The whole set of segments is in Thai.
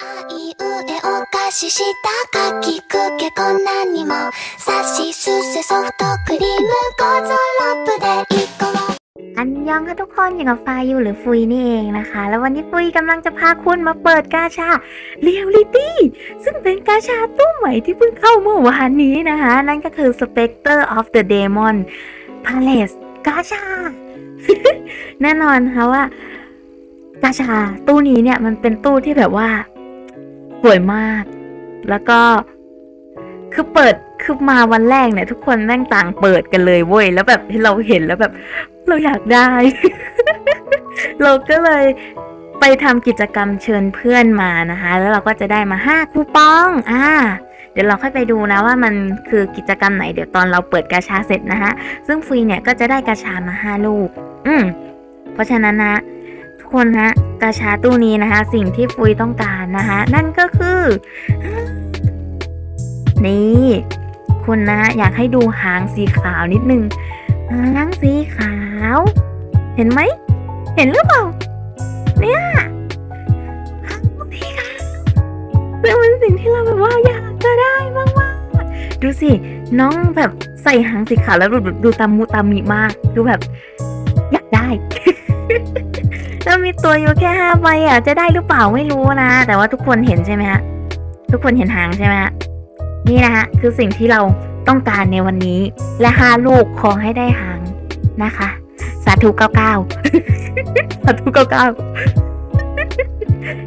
あいうえお菓子したかきくけこんなにもさしすせソフトクリームゴーゾロップで一個も อันยองค่ะทุกคนอยู่กับฟายูหรือฟุยนี่เองนะคะ แล้ววันนี้ฟุยกำลังจะพาคุณมาเปิดกาชาเรียลลิตี้ซึ่งเป็นกาชาตู้ใหม่ที่เพิ่งเข้าเมื่อวานนี้นะคะ นั่นก็คือ Spectre of the Demon Palace กาชา แน่นอนค่ะว่า กาชาตู้นี้เนี่ยมันเป็นตู้ที่แบบว่า สวยมาก แล้วก็คือเปิดคือมาวันแรกเนี่ย ทุกคนแม่งต่างเปิดกันเลยเว้ยแล้วแบบเราเห็นแล้วแบบ เราอยากได้ เราก็เลยไปทำกิจกรรมเชิญเพื่อนมานะคะ แล้วเราก็จะได้มาห้าคูปอง อ่า เดี๋ยวเราค่อยไปดูนะว่ามันคือกิจกรรมไหนเดี๋ยวตอนเราเปิดกาชาเสร็จนะคะซึ่งฟรีเนี่ยก็จะได้กาชามาห้าลูก อืมเพราะฉะนั้นนะ คนนะกาชาตู้นี้นะคะ สิ่งที่ฟุยต้องการนะคะนั่นก็คือ นี่ คุณนะอยากให้ดูหางสีขาวนิดนึงหางสีขาว เห็นไหม เห็นหรือเปล่า เนี่ยหางสีขาวเป็นเป็นสิ่งที่เราแบบว่าอยากจะได้มากๆดูสิน้องแบบใส่หางสีขาวแล้วดูดูตามูตามีมาก ดูแบบ อยากได้ มีตัวอยู่แค่ห้าใบอะจะได้หรือเปล่าไม่รู้นะ แต่ว่าทุกคนเห็นใช่ไหมฮะทุกคนเห็นหางใช่ไหมฮะนี่นะคะคือสิ่งที่เราต้องการในวันนี้ และห้าลูกขอให้ได้หางนะคะ สาธุเก้าเก้าสาธุเก้าเก้า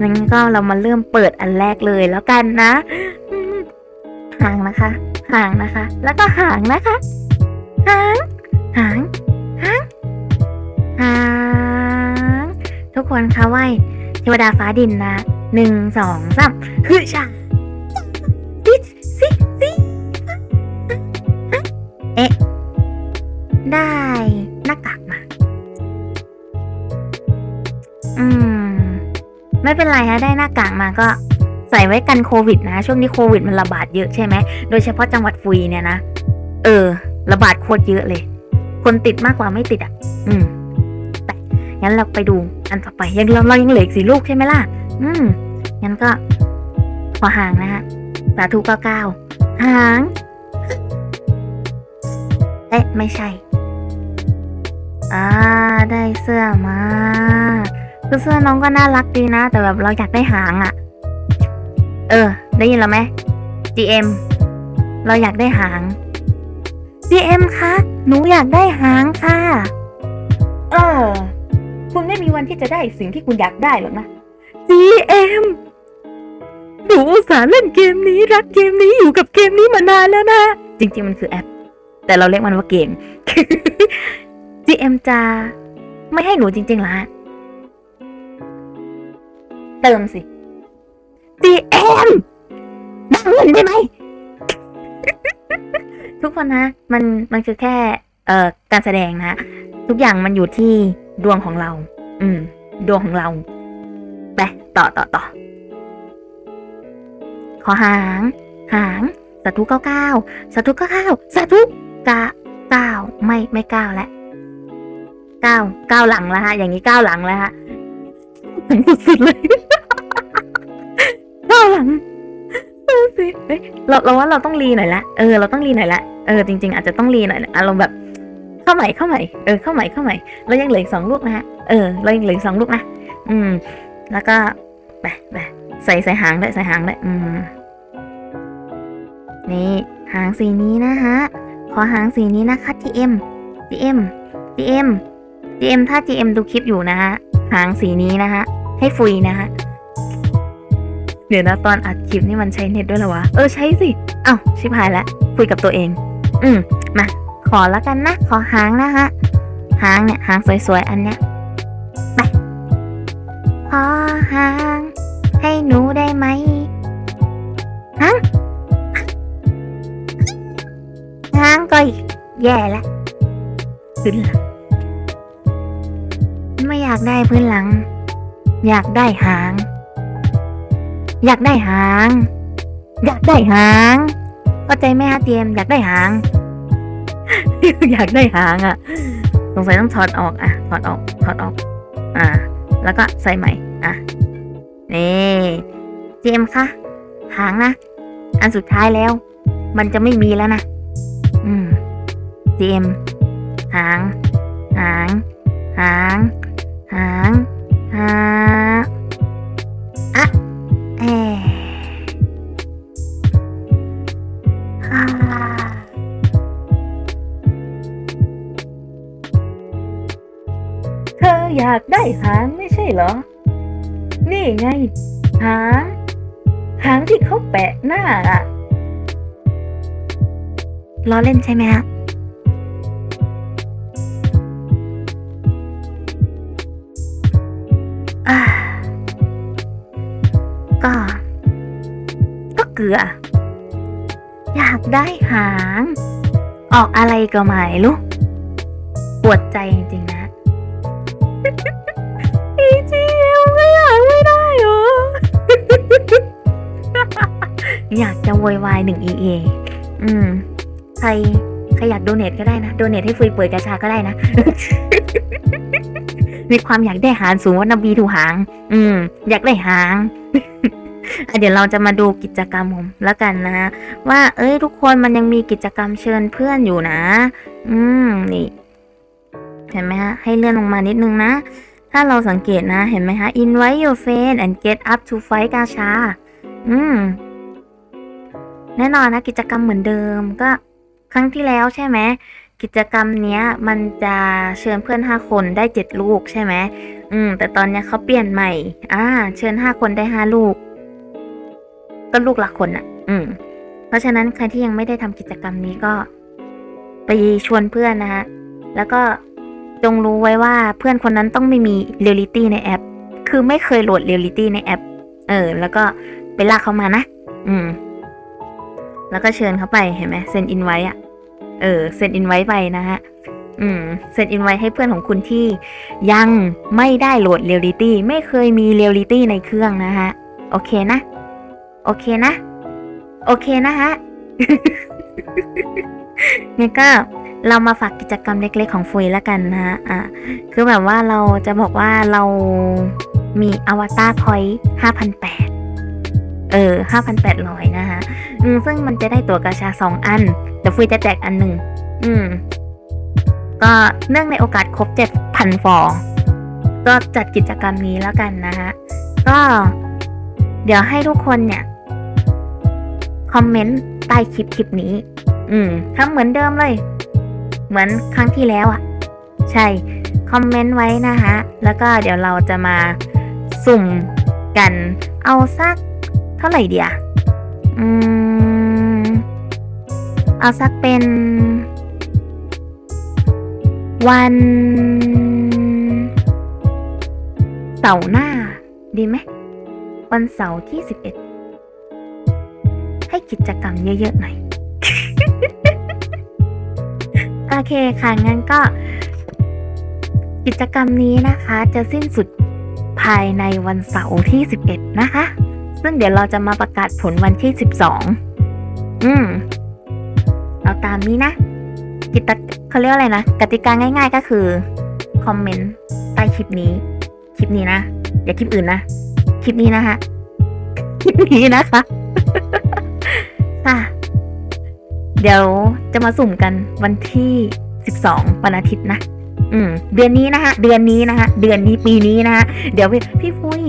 งั้นก็เรามาเริ่มเปิดอันแรกเลยแล้วกันนะหางนะคะหางนะคะ แล้วก็หางนะคะหางหาง ทุกคะไหวเทวดาฟ้าดินนะหนึ่งสองสามคือชาซิซิซิเอ๊ะ ได้หน้ากากมา อืม ไม่เป็นไรฮะ ได้หน้ากากมาก็ใส่ไว้กันโควิดนะ ช่วงนี้โควิดมันระบาดเยอะใช่ไหม โดยเฉพาะจังหวัดฟุยเนี่ยนะ เออ ระบาดโคตรเยอะเลย คนติดมากกว่าไม่ติดอะ อืม งั้นเราไปดูอันต่อไปยังเราเรายังเหลืออีกสี่ลูกใช่ไหมล่ะ อืมงั้นก็ขอห่างนะฮะสาธุเก้าเก้าหาง เอ๊ะไม่ใช่อ่าได้เสื้อมาคือเสื้อน้องก็น่ารักดีนะ แต่แบบเราอยากได้หางอะ่ะ เออ ได้ยินแล้วไหม GM เราอยากได้หาง GM คะหนูอยากได้หางค่ะ ไม่มีวันที่จะได้สิ่งที่คุณอยากได้หรอกนะ GM หนูอุตส่าห์เล่นเกมนี้รักเกมนี้อยู่กับเกมนี้มานานแล้วนะ จริงๆมันคือแอป แต่เราเรียกมันว่าเกม GM จะไม่ให้หนูจริงๆเหรอฮะเติมสิ GM นังเงินได้ไหม ทุกคนนะ มันมันคือแค่เอ่อการแสดงนะ ทุกอย่างมันอยู่ที่ดวงของเรา อืม ดวงของเรา ไป ต่อต่อต่อ ขอหาง หาง สาธุเก้าเก้าสาธุเก้าเก้าสาธุกะเก้าไม่ไม่เก้าแล้วเก้าเก้าหลังแล้วฮะ อย่างนี้เก้าหลังแล้วฮะถึงสุดๆเลยเก้าหลังสิเฮ้ยเราเราว่าเราต้องรีหน่อยละ เออ เราต้องรีหน่อยละ เออ จริง ๆ อาจจะต้องรีหน่อยนะอารมณ์แบบ เข้าใหม่เข้าใหม่ เออ เข้าใหม่เข้าใหม่ เรายังเหลืออีกสองลูกนะฮะ เออเรายังเหลือสองลูกนะ อืม แล้วก็ไปไปใส่ใส่หางด้วยใส่หางด้วยอืม นี่หางสีนี้นะฮะ ขอหางสีนี้นะคะ GM GM GM GM ถ้า GM ดูคลิปอยู่นะฮะ หางสีนี้นะฮะ ให้ฟรีนะฮะ เดี๋ยวนะตอนอัดคลิปนี่มันใช้เน็ตด้วยหรอวะ เออใช้สิ เอ้าชิบหายล้วคุยกับตัวเอง อืม มา ขอแล้วกันนะ ขอหางนะฮะ หางเนี่ย หางสวยๆ อันเนี้ย หาง ให้หนูได้ไหมหางหางก็แย่ละพื้นหลัง ไม่อยากได้พื้นหลัง อยากได้หาง อยากได้หาง อยากได้หางเข้าใจไหมฮะเตรียมอยากได้หาง อยากได้หางอะสงสัยต้องถอดออกอะถอดออกถอดออก อ่า แล้วก็ใส่ใหม่ อะ นี่เจมคะหางนะ อันสุดท้ายแล้ว มันจะไม่มีแล้วนะ อืม เจม หาง หาง หาง หางหางอะเอเธออยากได้หางไม่ใช่เหรอ นี่ไง หางหางที่เขาแปะหน้าอะล้อเล่นใช่ไหมฮะก็ ก็เกลือ อยากได้หาง ออกอะไรก็ไม่รู้ปวดใจจริงๆ อยากจะโวยวายหนึ่ง EA อืม ใครใครอยากโดเนทก็ได้นะ โดเนทให้ฟุยเปิดกระชาก็ได้นะ มีความอยากได้หางสูงว่านบีถูหาง อืม อยากได้หางเดี๋ยวเราจะมาดูกิจกรรมผมแล้วกันนะ ว่า เอ้ย ทุกคนมันยังมีกิจกรรมเชิญเพื่อนอยู่นะ อืม นี่ เห็นไหมฮะ ให้เลื่อนลงมานิดนึงนะ ถ้าเราสังเกตนะ เห็นไหมคะ invite your friend and get up to fight กาชา อืม แน่นอนนะกิจกรรมเหมือนเดิมก็ครั้งที่แล้วใช่ไหมกิจกรรมเนี้ยมันจะเชิญเพื่อนห้าคนได้เจ็ดลูกใช่ไหมอืม แต่ตอนเนี้ยเขาเปลี่ยนใหม่ อ่า เชิญห้าคนได้ห้าลูก ก็ลูกละคนอะ อืม เพราะฉะนั้นใครที่ยังไม่ได้ทำกิจกรรมนี้ก็ ไปชวนเพื่อนนะฮะ แล้วก็จงรู้ไว้ว่าเพื่อนคนนั้นต้องไม่มีเรียลิตี้ในแอป คือไม่เคยโหลดเรียลิตี้ในแอป เออ แล้วก็ไปลากเขามานะ อืม แล้วก็เชิญเขาไปเห็นไหมเซ็นอินไว้อะเออเซ็นอินไว้ไปนะฮะอืมเซ็นอินไว้ให้เพื่อนของคุณที่ยังไม่ได้โหลดเรียลิตี้ไม่เคยมีเรียลิตี้ในเครื่องนะฮะ โอเคนะ โอเคนะ โอเคนะฮะงั้นก็เรามาฝากกิจกรรมเล็ก ๆ ของฟุยแล้วกันนะฮะ อะ คือแบบว่าเราจะบอกว่าเรามีอวตารพอยต์ห้าพันแปดเออห้าพันแปดร้อยนะคะ อืมซึ่งมันจะได้ตัวกระชาสองอันแต่ฟุยจะแจกอันหนึ่งอืม ก็เนื่องในโอกาสครบเจ็ดพันฟอก็จัดกิจกรรมนี้แล้วกันนะคะก็ เดี๋ยวให้ทุกคนเนี่ย คอมเมนต์ใต้คลิปคลิปนี้ อืมทำเหมือนเดิมเลย เหมือนครั้งที่แล้วอะ่ะ ใช่ คอมเมนต์ไว้นะคะแล้วก็เดี๋ยวเราจะมาสุ่มกัน เอาสักเท่าไหร่เดียว อืม เอาสักเป็น วัน เสาร์หน้า ดีไหม วันเสาร์ที่สิบเอ็ด ให้กิจกรรมเยอะๆหน่อย โอเคค่ะ งั้นก็ กิจกรรมนี้นะคะ จะสิ้นสุดภายในวันเสาร์ที่ 11 นะคะ ซึ่งเดี๋ยวเราจะมาประกาศผลวันที่ 12 อืม เอาตามนี้นะ กิจเขาเรียกอะไรนะ กติกาง่าย ๆก็คือ คอมเมนต์ใต้คลิปนี้ คลิปนี้นะ อย่าคลิปอื่นนะ คลิปนี้นะคะคลิปนี้นะคะ ค่ะ เดี๋ยวจะมาสุ่มกันวันที่ 12 วันอาทิตย์นะ อืม เดือนนี้นะฮะเดือนนี้นะฮะเดือนนี้ปีนี้นะฮะเดี๋ยวพี่พี่ฟุย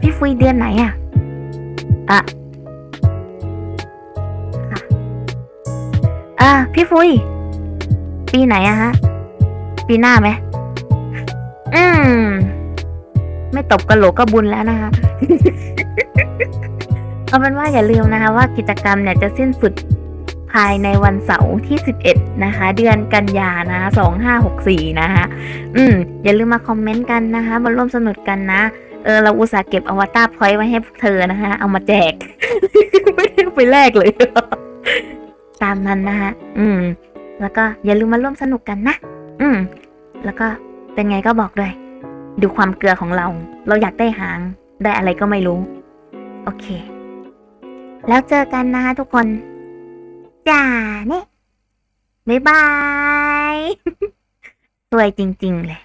พี่ฟุยเดือนไหนอะ อะค่ะอะพี่ฟุย ปีไหนอะฮะ ปีหน้าไหม อืม ไม่ตบกระโหลกก็บุญแล้วนะคะเอาเป็นว่าอย่าลืมนะคะว่ากิจกรรมเนี่ยจะสิ้นสุดภายในวันเสาร์ที่ 11 นะคะ เดือนกันยานะคะ2564 นะคะอืม อย่าลืมมาคอมเมนต์กันนะคะ มาร่วมสนุกกันนะ เออเราอุตส่าห์เก็บอวตารพอยต์ไว้ให้พวกเธอนะคะเอามาแจก ไม่ได้ไปแลกเลย ตามนั้นนะคะอืม แล้วก็อย่าลืมมาร่วมสนุกกันนะ อืม แล้วก็เป็นไงก็บอกด้วย ดูความเกลือของเรา เราอยากได้หาง ได้อะไรก็ไม่รู้ โอเค แล้วเจอกันนะคะทุกคน จ้าเนี่ยบ๊ายบาย สวยจริง ๆ เลย